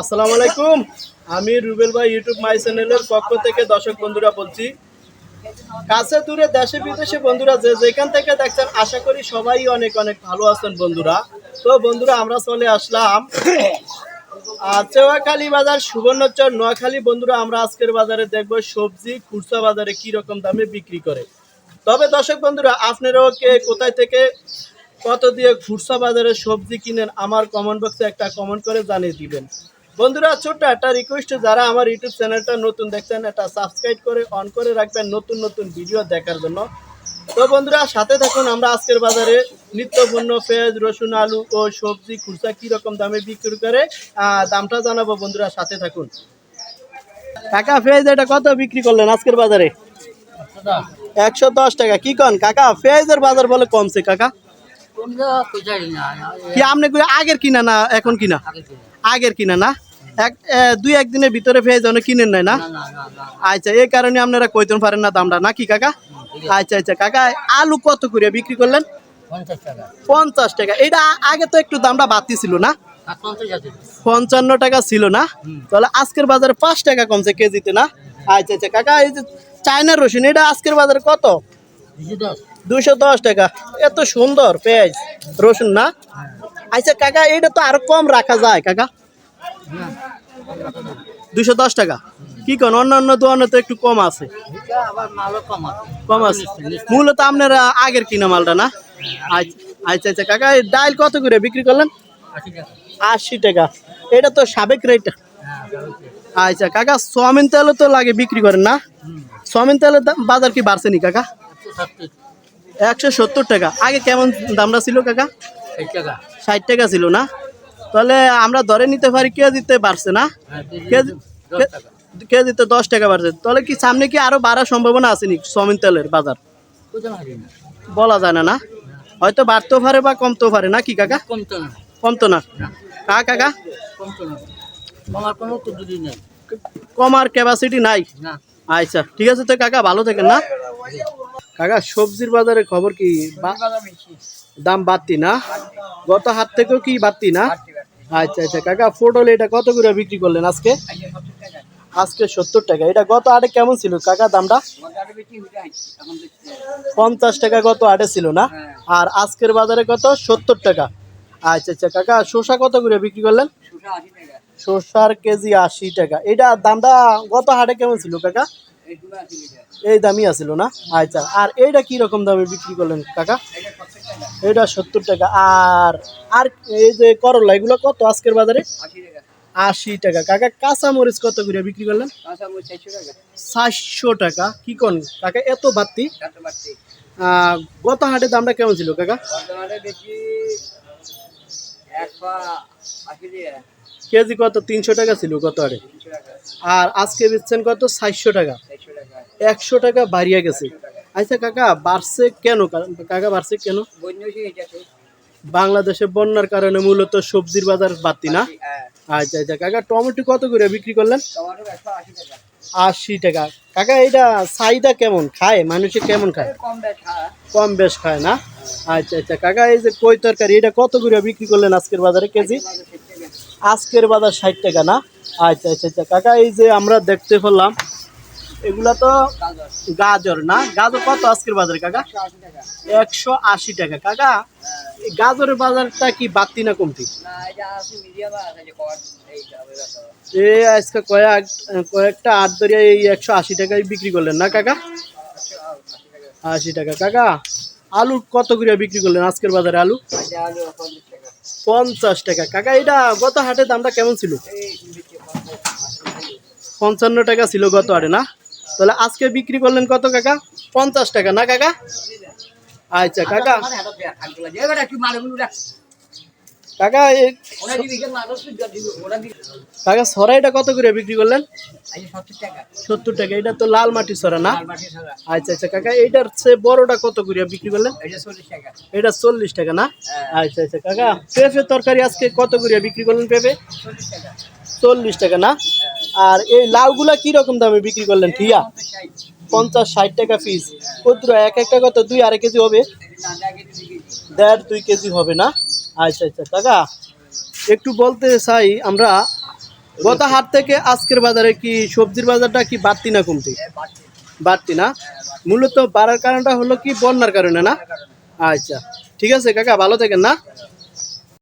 আসসালামু আলাইকুম। আমি রুবেল ভাই ইউটিউব মাই চ্যানেলের পক্ষ থেকে দর্শক বন্ধুরা বলছি, কাছে দূরে দেশে বিদেশে বন্ধুরা যে যেখান থেকে দেখছেন, আশা করি সবাই অনেক অনেক ভালো আছেন বন্ধুরা। তো বন্ধুরা, আমরা চলে আসলাম। চেওয়াখালী বাজার, সুবর্ণচর, নোয়াখালী। বন্ধুরা, আমরা আজকের বাজারে দেখব সবজি, খুচরা বাজারে কি রকম দামে বিক্রি করে। তবে দর্শক বন্ধুরা, আপনারাও কে কোথায় থেকে কত দিয়ে খুচরা বাজারে সবজি কিনেন, আমার কমেন্ট বক্সে একটা কমেন্ট করে জানিয়ে দিবেন। বন্ধুরা ছোট্ট একটা রিকোয়েস্ট যারা আমার ইউটিউব চ্যানেলটা নতুন দেখছেন এটা সাবস্ক্রাইব করে অন করে রাখবেন নতুন নতুন ভিডিও দেখার জন্য। তো বন্ধুরা সাথে থাকুন আমরা আজকের বাজারে নিত্যপণ্য পেঁয়াজ রসুন আলু ও সবজি খুচরা কীরকম দামে বিক্রি করে দামটা জানাব বন্ধুরা সাথে থাকুন। কাকা পেঁয়াজ এটা কত বিক্রি করলেন আজকের বাজারে? একশো দশ টাকা। কি কন? কাকা পেঁয়াজের বাজার বলে কমছে কাকা। কি আপনি আগের কিনা না এখন কিনা। আগের কিনা না? এক দুই একদিনের ভিতরে পেঁয়াজ অনেক কিনেন নাই না? আচ্ছা এই কারণে আপনারা কইতেন পারেন না দামটা নাকি কাকা? আচ্ছা আচ্ছা কাকা আলু কত করে বিক্রি করলেন? পঞ্চাশ টাকা। এটা আগে তো একটু দামটা বাড়তি ছিল না? পঞ্চান্ন টাকা ছিল না? তাহলে আজকের বাজারে পাঁচ টাকা কমছে কেজিতে না? আচ্ছা আচ্ছা কাকা এই যে চায়নার রসুন এটা আজকের বাজারে কত? দুশো দশ। টাকা। এত সুন্দর পেঁয়াজ রসুন না? আচ্ছা কাকা এটা তো আরও কম রাখা যায়, কাকা। দুশো দশ টাকা। কি কোন? অন্য অন্য দোকানে তো একটু কম আছে। কম আছে। মূলত আপনারা আগের কিনা মালটা না? আচ্ছা আচ্ছা আচ্ছা কাকা, এই ডাল কত করে বিক্রি করলেন? আশি টাকা। এটা তো সাবেক রেট আচ্ছা কাকা, সোয়াবিন তেলও তো লাগে বিক্রি করেন না? সোয়াবিন তেলের দাম- বাজার কি বাড়ছে নি, কাকা? একশো সত্তর টাকা। আগে কেমন দামটা ছিল, কাকা? ষাট টাকা ছিল না? তাহলে আমরা ধরে নিতে পারি কেজিতে বাড়ছে না। কেজি কে- কেজিতে দশ টাকা বাড়ছে তাহলে কি সামনে কি আরও বাড়ার সম্ভাবনা আছে নি সমিন তেলের বাজার? বলা যায় না না? হয়তো বাড়তেও পারে বা কমতেও পারে না কি কাকা? কমতো না। কা কাকা কমার ক্যাপাসিটি নাই? আচ্ছা ঠিক আছে তো কাকা ভালো থাকেন না। কাকা সবজির বাজারে খবর কি? দাম বাড়তি না? গত হাত থেকেও কি বাড়তি না? আচ্ছা আচ্ছা কাকা পটল এটা কত করে বিক্রি করলেন আজকে? আজকে সত্তর টাকা। এটা গত আটে কেমন ছিল? কাকা দামটা? পঞ্চাশ টাকা গত আটে ছিল না? আর আজকের বাজারে কত? সত্তর টাকা। আচ্ছা আচ্ছা কাকা শসা কত করে বিক্রি করলেন? শসার কেজি আশি টাকা। এটা দামটা গত হাটে কেমন ছিল কাকা? এই দামই আছিল না? আচ্ছা আর এইটা কি রকম দামে বিক্রি করলেন কাকা? এটা সত্তর টাকা। আর আর এই যে করলা, এগুলো কত আজকের বাজারে? আশি টাকা। কাকা কাঁচা মরিচ কত করে বিক্রি করলেন? সাতশো টাকা। কি কন? কাকা, এত বাড়তি? গত হাটে দামটা কেমন ছিল কাকা? কেজি কত? তিনশো টাকা ছিল গত হাটে। আর আজকে বেচছেন কত? সাতশো টাকা। একশো টাকা বাড়িয়ে গেছে। আচ্ছা কাকা, বাড়ছে কেন? কাকা, বাড়ছে কেন? বাংলাদেশে বন্যার কারণে মূলত সবজির বাজার বাড়তি না? আচ্ছা আচ্ছা কাকা, টমেটো কত করে বিক্রি করলেন? আশি টাকা। কাকা, এটা চাহিদা কেমন? খায়? মানুষে কেমন খায়? কম বেশ খায় না? আচ্ছা আচ্ছা কাকা, এই যে কই তরকারি, এটা কত করে বিক্রি করলেন আজকের বাজারে কেজি? আজকের বাজার ষাট টাকা না? আচ্ছা আচ্ছা আচ্ছা কাকা, এই যে আমরা দেখতে পেলাম এগুলা তো গাজর না? গাজর কত আজকের বাজারে কাকা? একশো আশি টাকা। কাকা গাজরের বাজারটা কি বাড়তি না কমতি? এ আজকে কয়েক কয়েকটা আট ধরে এই একশো আশি টাকায় বিক্রি করলেন না কাকা? আশি টাকা। কাকা আলু কত করে বিক্রি করলেন আজকের বাজারে আলু? পঞ্চাশ টাকা। কাকা এটা গত হাটের দামটা কেমন ছিল? পঞ্চান্ন টাকা ছিল গত হাটে না? তাহলে আজকে বিক্রি করলেন কত কাকা? পঞ্চাশ টাকা না কাকা? আচ্ছা কাকা। কাকা কাকা সরাইটা কত করে বিক্রি করলেন? সত্তর টাকা। এটা তো লাল মাটি সরা না? আচ্ছা আচ্ছা কাকা এইটার চেয়ে বড়টা কত করে বিক্রি করলেন? এটা চল্লিশ টাকা। না? আচ্ছা আচ্ছা কাকা পেঁপে তরকারি আজকে কত করে বিক্রি করলেন পেঁপে? চল্লিশ টাকা না? আর এই লাউগুলা কি রকম দামে বিক্রি করলেন ঠিয়া পঞ্চাশ, ষাট টাকা পিস কত এক একটা কত? দুই আড়াই কেজি হবে। দেড়, দুই কেজি হবে না? আচ্ছা আচ্ছা কাকা, একটু বলতে চাই আমরা, গত হাট থেকে আজকের বাজারে কি সবজির বাজারটা কি বাড়তি না কমতি? বাড়তি না? মূলত বাড়ার কারণটা হলো কি, বন্যার কারণে না? আচ্ছা ঠিক আছে কাকা, ভালো থাকেন না?